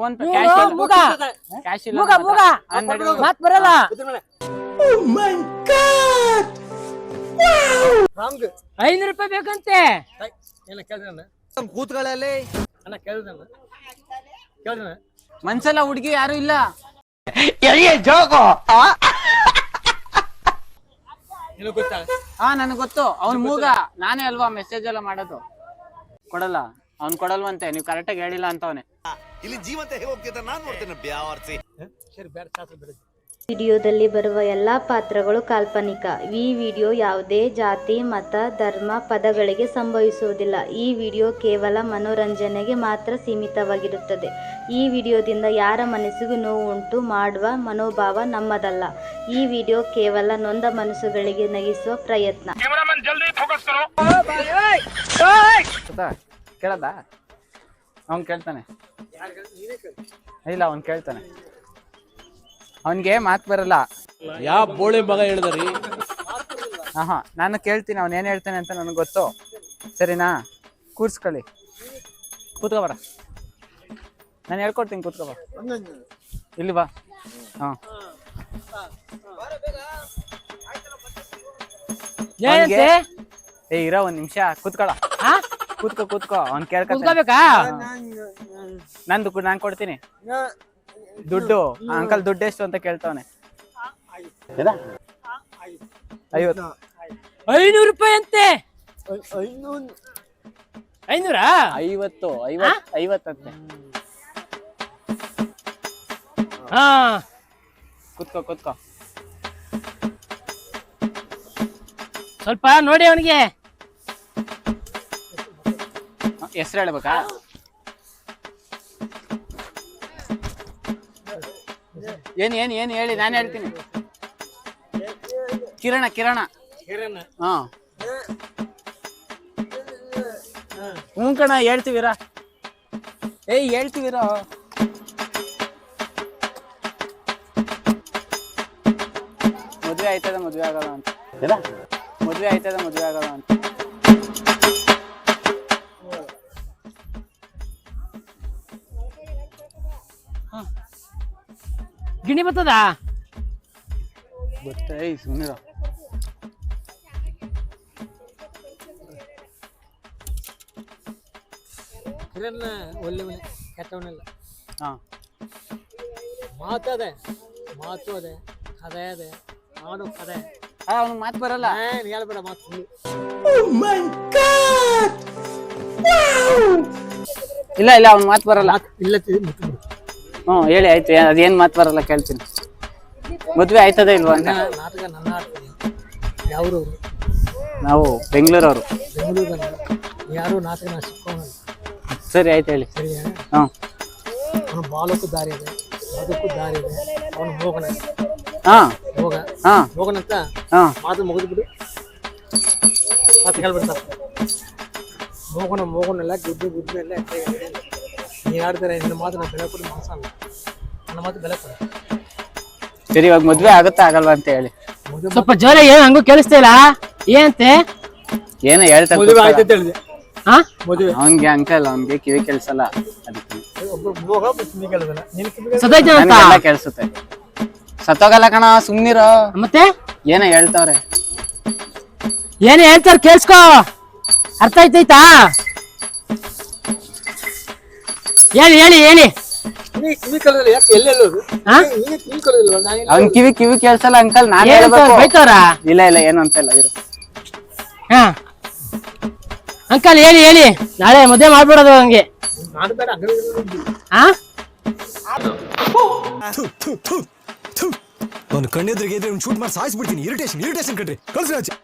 Phone pay ಇವ್ನು cash ಇಲ್ಲ ಮೂಗ ಕ್ಯಾಶ್ ಇಲ್ಲ ಮೂಗ ಮೂಗ. ಹನ್ನೆರಡು ಮಾತ್ ಬರಲ್ಲ. ರಾಮ್ಗ್. ಐನೂರು ರೂಪಾಯಿ ಬೇಕಂತೆ. ಏನ ಕೇಳ್ದಣ್ಣ ಕೂತ್ಗಳಲ್ಲಿ ಅಣ್ಣ ಕೇಳ್ದಣ್ಣ ಕೇಳ್ದಣ್ಣ ಮನ್ಸಲ್ಲ ಹುಡುಗಿ ಯಾರು ಇಲ್ಲ. ನಿನಗ್ ಗೊತ್ತಾ? ಹಾ ನನಗ್ ಗೊತ್ತು. ಅವ್ನ್ ಮೂಗ. ನಾನೇ ಅಲ್ವಾ ಮೆಸೇಜ್ ಎಲ್ಲ ಮಾಡೋದು. ಕೊಡಲ್ಲ. ಅವ್ನ್ ಕೊಡಲ್ವಂತೆ. ನೀವ್ ಕರೆಕ್ಟಾಗಿ ಹೇಳಿಲ್ಲ ಅಂತವನೆ ಇಲ್ಲಿ ಜೀವಂತ ಹೇಗೆ ಹೋಗ್ತಿದ್ದ ನಾನು ನೋಡ್ತೇನೆ ಬ್ಯಾವರ್ಸಿ ವಿಡಿಯೋದಲ್ಲಿ ಬರುವ ಎಲ್ಲ ಪಾತ್ರಗಳು ಕಾಲ್ಪನಿಕ. ಈ ವಿಡಿಯೋ ಯಾವುದೇ ಜಾತಿ ಮತ ಧರ್ಮ ಪದಗಳಿಗೆ ಸಂಭವಿಸುವುದಿಲ್ಲ. ಈ ವಿಡಿಯೋ ಕೇವಲ ಮನೋರಂಜನೆಗೆ ಮಾತ್ರ ಸೀಮಿತವಾಗಿರುತ್ತದೆ. ಈ ವಿಡಿಯೋದಿಂದ ಯಾರ ಮನಸ್ಸಿಗೂ ನೋವು ಉಂಟು ಮಾಡುವ ಮನೋಭಾವ ನಮ್ಮದಲ್ಲ. ಈ ವಿಡಿಯೋ ಕೇವಲ ನೊಂದ ಮನಸ್ಸುಗಳಿಗೆ ನಗಿಸುವ ಪ್ರಯತ್ನ. ಕೇಳಲ್ಲ? ಅವ್ನ್ ಕೇಳ್ತಾನೆ. ಇಲ್ಲ ಅವ್ನು ಕೇಳ್ತಾನೆ. ಅವನ್ಗೆ ಮಾತ್ ಬರಲ್ಲ. ಯಾವ ಬೋಳಿ ಮಗ ಹೇಳಿದ್ರಿ? ಆಹಾ ನಾನು ಕೇಳ್ತೀನಿ ಅವ್ನ್ ಏನ್ ಹೇಳ್ತಾನೆ ಅಂತ ನನಗೆ ಗೊತ್ತು. ಸರಿನಾ? ಕೂರ್ಸ್ಕೊಳ್ಳಿ. ಕೂತ್ಕೋ ಬರ. ನಾನು ಹೇಳ್ಕೊಡ್ತೀನಿ ಕೂತ್ಕೋ ಬಾ. ಇಲ್ಲಿ ಬಾ. ಹಾ. ಏ ಇರೋ ಒಂದ್ ನಿಮಿಷ ಕೂತ್ಕೊಳ್ಳ ಹಾ? ಕೂತ್ಕೋ ಕೂತ್ಕೋ. ಅವ್ನ್ ಕೇಳ್ಕೊತಾನೆ ಕುತ್ಕೋಬೇಕಾ? ನಂದು ಕು- ನಾನ್ ಕೊಡ್ತೀನಿ. ದುಡ್ಡು. ಅಂಕಲ್ ದುಡ್ಡು ಎಷ್ಟು ಅಂತ ಕೇಳ್ತಾವನೆ. ಐವತ್ತು. ಐನೂರು ರೂಪಾಯಿ ಅಂತೆ. ಐನೂರಾ. ಐವತ್ತು ಐವತ್ ಅಂತೆ. ಹಾ. ಕೂತ್ಕೋ ಕೂತ್ಕೋ. ಸ್ವಲ್ಪ ನೋಡಿ ಅವನಿಗೆ. ಹೆಸರು ಹೇಳ್ಬೇಕಾ? ಏನ್ ಏನ್ ಏನ್ ಹೇಳಿ? ನಾನು ಹೇಳ್ತೀನಿ. ಕಿರಣ ಕಿರಣ. ಕಿರಣ. ಹಾ. ಹ್ಞೂ ಕಣ ಹೇಳ್ತೀವಿರ? ಏಯ್ ಹೇಳ್ತೀವಿರ? ಮದುವೆ ಆಯ್ತದ ಮದುವೆ ಆಗಲ್ಲ ಅಂತ. ಮದುವೆ ಆಯ್ತದ ಮದುವೆ ಆಗಲ್ಲ ಅಂತ. ಗಿಣಿ ಬರ್ತದ ಗೊತ್ತೇ ಸುಮ್ಮನೆ ಒಳ್ಳೆ ಒಳ್ಳೆವನೇ ಕೆಟ್ಟವನಲ್ಲ ಹಾ ಮಾತದೆ ಮಾತು ಅದೆ ಕದೆ ಅದೆ ಮಾಡು ಕದೆ ಅವ್ನಿಗೆ ಮಾತು ಬರಲ್ಲ ಏನ್ ಹೇಳ್ಬೇಡ ಮಾತು ಇಲ್ಲ ಇಲ್ಲ ಅವ್ನ ಮಾತು ಬರಲ್ಲ ಇಲ್ಲ ಮುಟ್ಬಿಡು ಹ್ಞೂ ಹೇಳಿ ಆಯ್ತು ಅದೇನು ಮಾತು ಬರಲ್ಲ ಕೇಳ್ತೀನಿ. ಮದ್ವೆ ಆಯ್ತದ ಇಲ್ವಾ ಅಂತ? ನಾಟಕ ನನ್ನ ನಾಟಕ ಯಾವ್ರವ್ರು ನಾವು ಬೆಂಗಳೂರವರು. ಬೆಂಗಳೂರಲ್ಲಿ ಯಾರು ನಾಟಕ ನಾ ಸಿಕ್ಕೋನಲ್ಲ. ಸರಿ ಆಯ್ತು ಹೇಳಿ. ಸರಿಯಾ ಹ್ಞೂ. ಅವನು ಬಾಲಕ್ಕೂ ದಾರಿ ಇದೆ ಅದಕ್ಕೂ ದಾರಿ ಇದೆ. ಅವನು ಹೋಗೋಣ ಹಾಂ. ಹೋಗ ಹಾಂ. ಹೋಗೋಣಂತ ಹಾಂ. ಮಾತು ಮುಗಿದ್ಬಿಡು. ಮಾತು ಹೇಳ್ಬಿಡ್ತಾರೆ ಮೋಗನ ಮೋಗನೆಲ್ಲ ಗುದ್ದು ಗುದ್ದು ಎಲ್ಲ ನೀ ಆಡ್ತಾರೆ ನಿನ್ನ ಮಾತು ನಾನು ಬೆಲೆ ಕೊಡಿ ಮನಸ್ಸಲ್ಲ ನನ್ನ ಮಾತು ಬೆಲೆ ಕೊಡಿ. ಸರಿ ಇವಾಗ ಮದ್ವೆ ಆಗುತ್ತಾ ಆಗಲ್ವಾ ಅಂತ ಹೇಳಿ. ಸ್ವಲ್ಪ ಜೋರ ಏನು ಹಂಗೂ ಕೇಳಿಸ್ತಿಲ್ಲ ಏನಂತೆ? ಏನ ಹೇಳ್ತಾ ಮದುವೆ ಆಯ್ತು ಅಂತ ಹೇಳಿದೆ. ಹಾ ಮದುವೆ. ಅವನ್ಗೆ ಅಂಕಲ್ ಅವನ್ಗೆ ಕಿವಿ ಕೆಲ್ಸಲ್ಲ ಅದಕ್ಕೆ. ಒಬ್ಬರು ಮೋಗ ಕಿವಿ ಕೇಳೋದಲ್ಲ. ನಿನ್ನ ಕಿವಿ ಸದೈತೆ ಅಂತ? ನನ್ಗೆಲ್ಲ ಕೇಳಿಸುತ್ತೆ. ಸತ್ತೋಗಲ್ಲ ಕಣ ಸುಮ್ನಿರೋ. ಮತ್ತೆ? ಏನ ಹೇಳ್ತಾವ್ರೆ. ಏನ್ ಹೇಳ್ತಾರ ಕೇಳಿಸ್ಕೋ. ಅರ್ಥ ಆಯ್ತೈತಾ ಹೇಳಿ ಹೇಳಿ ಹೇಳಿ. ಕಿವಿ ಕಿವಿ ಕೇಳೋದಿಲ್ಲ ಯಾಕೆ ಎಲ್ಲೆಲ್ಲೋದು ಹಾ? ನೀನು ಕಿವಿ ಕೇಳೋದಿಲ್ವ? ನಾನು ಅವ್ನ್ ಕಿವಿ ಕಿವಿ ಕೇಳಿಸಲ್ಲ ಅಂಕಲ್ ನಾನ್ ಏನ್ ಹೇಳ್ಬೇಕು. ಬೈತವ್ರ? ಇಲ್ಲ ಇಲ್ಲ ಏನು ಅಂತ ಇಲ್ಲ ಇರು. ಹಾ. ಅಂಕಲ್ ಹೇಳಿ ಹೇಳಿ. ನಾಳೆ ಮದುವೆ ಮಾಡ್ಬಿಡೋದು ಹಂಗೆ. ಮಾಡಬೇಡ ಅಂಗಡಿ ಹಾ ಅವ್ನು ಕಣ್ಣೆದ್ರಿಗೆ ಶೂಟ್ ಮಾಡಿ ಸಾಯಿಸ್ಬಿಡ್ತೀನಿ. ಇರಿಟೇಷನ್ ಇರಿಟೇಷನ್ ಕಣ್ರಿ. ಕಳ್ಸಿ ಆಚೆ.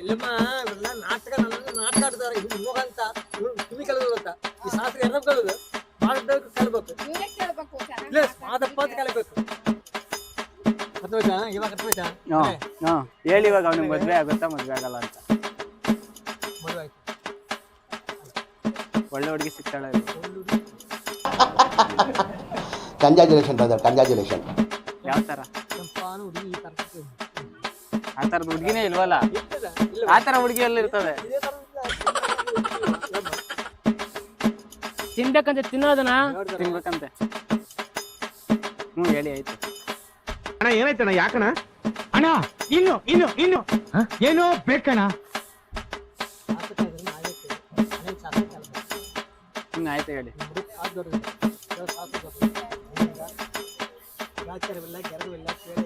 ಇಲ್ಲಮ್ಮ ಇವೆಲ್ಲ ನಾಟಕ ನನ್ನ ನಾಟಕ ಆಡ್ತಾರೆ. ಇವ್ನು ಕಿವಿ ಅಂತ. ಶಾಸ್ತ್ರ ಎಲ್ಲ ಕೇಳೋದು ಮಾಡಬೇಕು ಕೇಳ್ಬೇಕು ಅರ್ಥವಾಯ್ತಾ ಇವಾಗ ಅರ್ಥವಾಯ್ತಾ ಹೇಳಿ ಇವಾಗ ಅವ್ನಿಗೆ ಮದ್ವೆ ಆಗುತ್ತಾ ಮದ್ವೆ ಆಗಲ್ಲ ಅಂತ. ಮದುವೆ ಆಯ್ತು. ಒಳ್ಳೆ ಹುಡುಗಿ ಸಿಗ್ತಾಳೆ. ಕಂಜಾಜುಲೇಷನ್ ಬ್ರದರ್ ಕಂಜಾಜುಲೇಷನ್ ಯಾವ ತರ? ಕೆಂಪಾನು ಹುಡುಗಿ ಈ ಥರ ಆ ತರದ ಹುಡುಗಿನೇ ಇಲ್ವಲ್ಲ? ಆ ತರ ಹುಡುಗಿ ಎಲ್ಲಿ ಇರ್ತದೆ ತಿನ್ಬೇಕಂತ ತಿನ್ನೋದನ್ನ. ತಿನ್ಬೇಕಂತೆ. ಹ್ಞೂ ಹೇಳಿ ಆಯ್ತು. ಅಣ್ಣ ಏನಾಯ್ತಣ್ಣ ಯಾಕಣ್ಣ? ಅಣ್ಣ ಇನ್ನು ಇನ್ನು ಇನ್ನು. ಏನೋ ಬೇಕಣ್ಣ. ಹ್ಞೂ ಆಯ್ತು ಹೇಳಿ. ಹುಡುಗಿ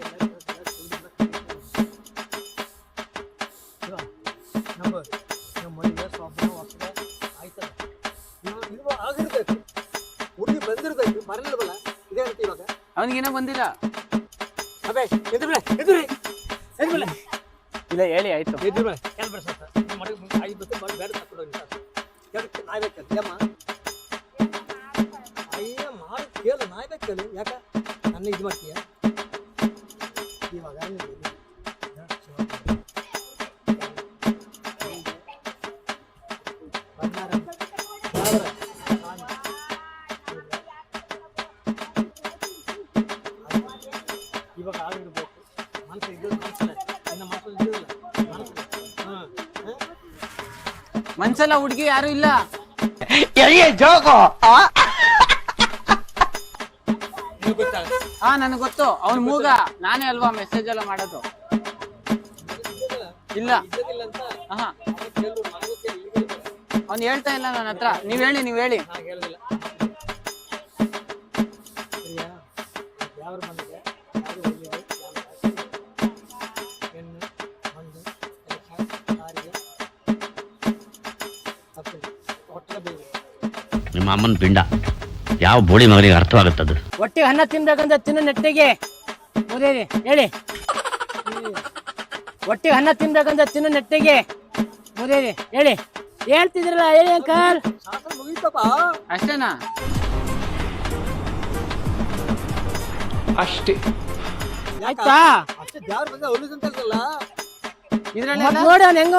ಅವನಿಗೇನೋ ಬಂದಿಲ್ಲ. ಅಬೇ ಎದ್ರು ಎದುರು ಎದ್ರು ಎದ್ರು ಬಿಡ ಇಲ್ಲ ಹೇಳಿ ಆಯ್ತು. ಎದುರು ಬಿಡ ಕೆಲ್ ಬಿಡ ಸತ್ತ ಮಾಡಿ ಐದು ಬತ್ತು ಮಾಡಿ ಬೇಡ ಯಮ್ಮ. ಅಯ್ಯ ಮಾಡಿ ಕೇಳು ನಾಯ್ಬೇಕಲ್ಲ ಯಾಕ? ನನ್ನ ಇದು ಮಾಡ್ತೀಯ? ಇವಾಗ ಆಗಿರ್ಬೇಕು ಮನಸ್ಸು ಇದ್ದು ಮನಸ್ಸಲ್ಲ ನನ್ನ ಮನಸ್ಸು ಇದ್ದಿಲ್ಲ ಮನಸ್ಸು ಹಾಂ. ಮನ್ಸಲ್ಲ ಹುಡುಗಿ ಯಾರು ಇಲ್ಲ. ನೀವು ಗೊತ್ತಾಗ ಹಾ ನನಗೆ ಗೊತ್ತು. ಅವ್ನ್ ಮೂಗ. ನಾನೇ ಅಲ್ವಾ ಮೆಸೇಜ್ ಎಲ್ಲ ಮಾಡೋದು? ಇಲ್ಲ. ಇದ್ದಿಲ್ಲ ಅಂತ ಕೇಳು ಕೇಳಿ ಅವ್ನು ಹೇಳ್ತಾ ಇಲ್ಲ ನನ್ನ ಹತ್ರ. ನೀವ್ ಹೇಳಿ ನೀವ್ ಹೇಳಿ. ನಿಮ್ಮ ಅಮ್ಮನ ಪಿಂಡ. ಯಾವ ಬೋಳಿ ಮಗನಿಗೆ ಅರ್ಥವಾಗುತ್ತದು ಒಟ್ಟಿಗೆ ಅನ್ನ ತಿನ್ಬೇಕಂತ ತಿನ್ನೋ ನೆಟ್ಟಿಗೆ. ಓದೇರಿ ಹೇಳಿ. ಒಟ್ಟಿಗೆ ಅನ್ನ ತಿನ್ಬೇಕಂತ ತಿನ್ನೋ ನೆಟ್ಟಿಗೆ. ಓದೇರಿ ಹೇಳಿ. ಹೇಳ್ತಿದ್ರಲ್ಲ ಹೇಳಿ ಅಂಕಲ್. ಅಷ್ಟೇನಾ? ಆಯ್ತಾ? ಅಷ್ಟೇ ದೇವ್ರ ಬಂದ ಒಳ್ಳೆದು ಅಂತ ಹೇಳ್ತಲ್ಲ ಇದ್ರಲ್ಲಿ ನೋಡಿ ಅವ್ನು ಹೆಂಗ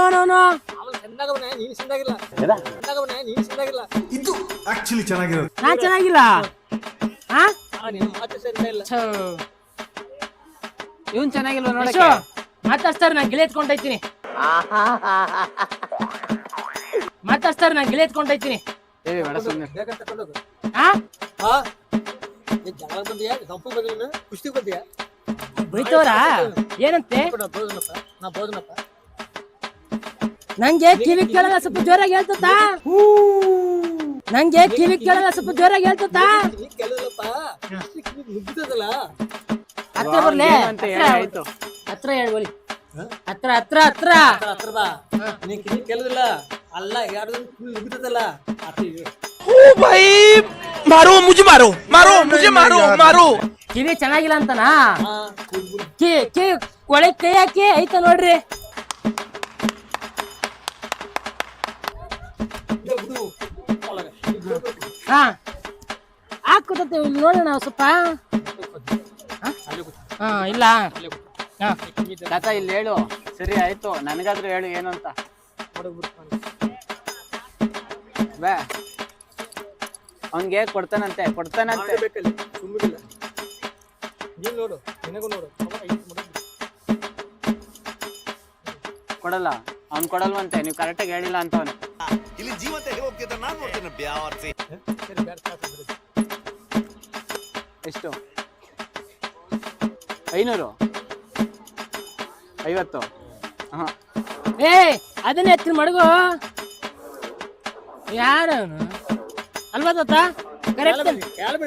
ಇದು ಆಕ್ಚುಲಿ ಚೆನ್ನಾಗಿರೋದು. ನಾ ಚೆನ್ನಾಗಿಲ್ಲ? ಹಾ ಛೋ. ಇವನ್ ಚೆನ್ನಾಗಿಲ್ವ ನೋಡಕ್ಕೆ? ಮಾತಾಡ್ಸ್ತಾರೆ ನಾನು ಗಿಳಿ ಎತ್ಕೊಂಡೈತೀನಿ ಮಾತಾಡ್ಸ್ತಾರೆ ನಾನು ಗಿಳಿ ಎತ್ಕೊಂಡೈತೀನಿ ಏ ಬೇಡ ಸುಮ್ಮನೆ ಬೇಕಂತ ತಗೊಂಡೋಗು ಹಾ ಬಂದಿಯಾ? ಗಂಪು ಬಂದಿನ ಕುಸ್ತಿ ಬಂದಿಯಾ? ಬೈತವ್ರ? ಏನಂತೆ? ನಾ ಬೋಧನಪ್ಪ ನಾ ಬೋದನಪ್ಪ ನಂಗೆ ಕಿವಿ ಕೇಳಲ್ಲ ಸ್ವಲ್ಪ ಜೋರಾಗಿ ಹೇಳ್ತತಾ ನಂಗೆ ಕಿವಿ ಕೇಳಲ್ಲ ಸ್ವಲ್ಪ ಜೋರಾಗಿ ಹೇಳ್ತತಾ ಹತ್ರ ಬರ್ಲೆ. ಹತ್ರ ಹೇಳ್ಬೋಲಿ ಹತ್ರ ಹತ್ರ ಹತ್ರ ಹತ್ರ. ಹತ್ರ ಬಾ. ನೀ ಕಿವಿ ಕೇಳಿದಿಲ್ಲ. ಅಲ್ಲ ಯಾರ್ದು ಕಿವಿ ನುಗ್ಗಿದಲ್ಲ ಅತಿ ಮಾರೋ ಮುಜೆ ಮಾರೋ ಮಾರೋ ಮುಜೆ ಮಾರೋ ಮಾರೋ. ಕಿವಿ ಚೆನ್ನಾಗಿಲ್ಲ ಅಂತನಾ? ಕಿ ಕಿ ಒಳಗ್ ಕೈ ಹಾಕಿ ಐತ ನೋಡ್ರಿ. ಹಾ. ಹಾಕುತ್ತೆ ನೋಡೋಣ ಸ್ವಲ್ಪ. ಹಾ. ಇಲ್ಲ. ಹಾ. ತಾತ ಇಲ್ಲಿ ಹೇಳು. ಸರಿ ಆಯ್ತು. ನನಗಾದ್ರೂ ಹೇಳು ಏನು ಅಂತ. ಬೇ. ಅವನ್ಗೆ ಕೊಡ್ತಾನಂತೆ ಕೊಡ್ತಾನಂತೆ. ಮಾಡ್ಬೇಕಲ್ಲಿ ಸುಮ್ಮನಿಲ್ಲ ನೀನ್ ನೋಡು ನಿನಗೂ ನೋಡು. ಕೊಡಲ್ಲ. ಅವ್ನ್ ಕೊಡಲ್ವಂತೆ ನೀವು ಕರೆಕ್ಟಾಗಿ ಹೇಳಿಲ್ಲ ಅಂತವನೆ. ಇಲ್ಲಿ ಜೀವಂತ ಹೇಗೆ ಹೋಗ್ತಿದ್ದ ನಾನು ನೋಡ್ತೇನೆ ಎಷ್ಟು? ಐನೂರು? ಐವತ್ತು? ಹಾ. ಏ ಅದನ್ನೇ ಎತ್ತಿನ ಮಡಗು. ಯಾರು ಅಲ್ವಾ ತಾತ? ಕರೆಕ್ಟ್ ಕಾಲು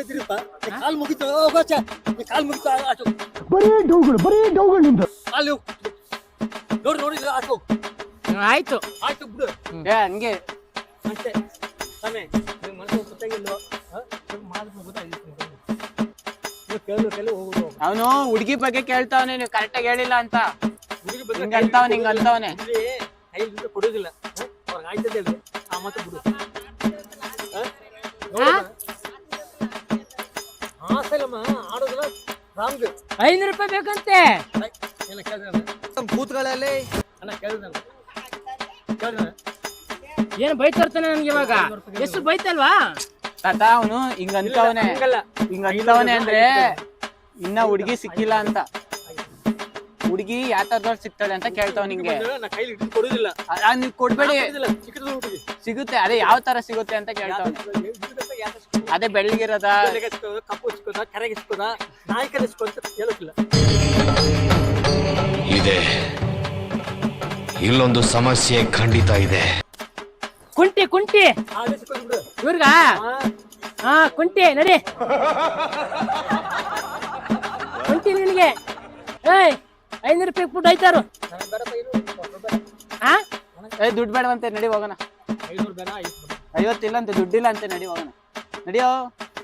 ಕಾಲು ಮುಗಿತು. ಬರೀ ಬರೀ ಕಾಲು ನೋಡಿ ನೋಡಿ ಆಯ್ತು. ಆಯ್ತು ಬಿಡು. ಏ ಹಂಗೆ. ಮತ್ತೆ ಸಮಯ ಗೊತ್ತಾಗಿಲ್ವೋ? ಗೊತ್ತಾಗಿತ್ತು ಹೋಗೋದು ಅವನು ಹುಡುಗಿ ಬಗ್ಗೆ ಕೇಳ್ತಾವನೆ ನೀವು ಕರೆಕ್ಟಾಗಿ ಹೇಳಿಲ್ಲ ಅಂತ. ಹುಡುಗಿ ಬಗ್ಗೆ ಹಿಂಗ್ ಅಂತವ್ನೆ, ಹಿಂಗ್ ರೂಪಾಯಿ ಕೊಡೋದಿಲ್ಲ? ಅವ್ರಿಗೆ ಆಯ್ತದೆ ಹೇಳ್ರಿ ಆ ಬಿಡು. ಹ? ಆಡೋದಿಲ್ಲ ರಾಂಗ್ ಐನೂರು ರೂಪಾಯಿ ಬೇಕಂತೆ? ಎಲ್ಲ ಕೇಳಿದ್ರೆ ಕೂತ್ಗಳಲ್ಲಿ. ಅಣ್ಣ ಏನು ಬೈತಾರ್ತಾನೆ ನನ್ಗೆ ಇವಾಗ? ಎಷ್ಟು ಬೈತಲ್ವಾ ತಾತ ಅವನು ಹಿಂಗ ಅಂತವನೆ. ಹಿಂಗ ಅನ್ಕವನೆ ಅಂತವನೆ ಅಂದ್ರೆ ಇನ್ನ ಹುಡುಗಿ ಸಿಕ್ಕಿಲ್ಲ ಅಂತ. ಹುಡುಗಿ ಯಾವ ತರದವ್ರು ಸಿಗ್ತಾಳೆ ಅಂತ ಕೇಳ್ತಾವ್ ನಿಂಗೆ. ನೀವ್ ಕೊಡ್ಬೇಡಿ. ಸಿಗುತ್ತೆ ಅದೇ ಯಾವ ತರ ಸಿಗುತ್ತೆ ಅಂತ ಕೇಳ್ತಾವ್ ಅದೇ ಬೆಳ್ಳಗಿರೋದ ಕಪ್ಪು ಸಿಕ್ಕೋದ ಕರೆಗೆ ಸಿಕ್ಕೋದ ನಾಯಕರ ಸಿಕ್ಕೋದ ಹೇಳೋಕಿಲ್ಲ. ಇದೆ. ಇಲ್ಲೊಂದು ಸಮಸ್ಯೆ ಖಂಡಿತ ಇದೆ. ಕುಂಟಿ ಕುಂಟಿ. ಇವ್ರಿಗ? ಹಾ. ಕುಂಟಿ ನಡಿ. ಕುಂಟಿ ನಿನಗೆ. ಏಯ್ ಐನೂರು ರೂಪಾಯಿ ಫುಡ್ ಐತಾರು. ಹಾ? ಏ ದುಡ್ಡು ಬೇಡವಂತೆ ನಡಿ ಹೋಗೋಣ. ಐವತ್ತಿಲ್ಲ ಅಂತ ದುಡ್ಡಿಲ್ಲ ಅಂತ ನಡಿ ಹೋಗೋಣ. ನಡಿಯೋ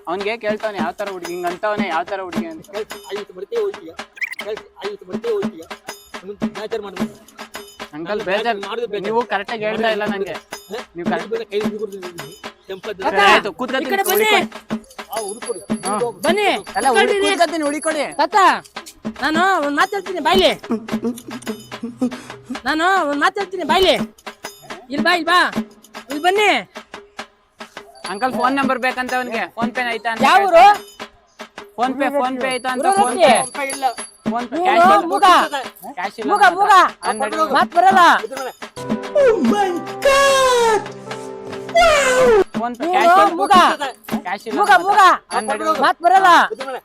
ಅವನ್ಗೆ ಕೇಳ್ತಾವನೆ ಯಾವ ತರ ಹುಡುಗಿ ಹಿಂಗೆ ಅಂತವನೆ ಯಾವ ತರ ಹುಡುಗಿ ಅಂತ. ಐವತ್ತು ಬರ್ತೇ ಹೋಗ್ತೀಯ ಐವತ್ತು ಬರ್ತೇ ಹೋಗ್ತೀಯ ಬೇಜಾರು. ಮಾಡ್ಬೇಕು ಅಂಕಲ್ ಬೇಜಾರ್. ನೀವು ಕರೆಕ್ಟಾಗಿ ಹೇಳ್ತಾ ಇಲ್ಲ ನಂಗೆ. ನೀವು ಕೈ ಆಯ್ತು ಕೂತ್ಕೊತೀನಿ ಬನ್ನಿ. ಅಲ್ಲ ಕೂತ್ಕೊಳ್ರಿ. ಉಳಿಕೊಡಿ. ತಾತ ನಾನು ಒಂದ್ ಮಾತು ಹೇಳ್ತೀನಿ ಬಾಯ್ಲಿ. ನಾನು ಒಂದ್ ಮಾತು ಹೇಳ್ತೀನಿ ಬಾಯ್ಲಿ. ಇಲ್ಲಿ ಬಾ ಇಲ್ಲಿ ಬಾ. ಇಲ್ಲಿ ಬನ್ನಿ. ಅಂಕಲ್ ಫೋನ್ ನಂಬರ್ ಬೇಕಂತ ಅವನಿಗೆ. ಫೋನ್ ಪೇ ಐತಾ ಅಂತ ಯಾವ ಊರು ಫೋನ್ ಪೇ ಫೋನ್ ಪೇ ಐತಾ ಅಂತ ಫೋನ್ ಪೇ ಇಲ್ಲ ಫೋನ್ ಪೇ ಕ್ಯಾಶ್ ಮೂಗ. ಕ್ಯಾಶ್ ಇಲ್ಲ. ಮೂಗ ಮೂಗ. ಮಾತ್ ಬರಲ್ಲ. Oh my god! Wow! buka, buka, buka, buka, buka, buka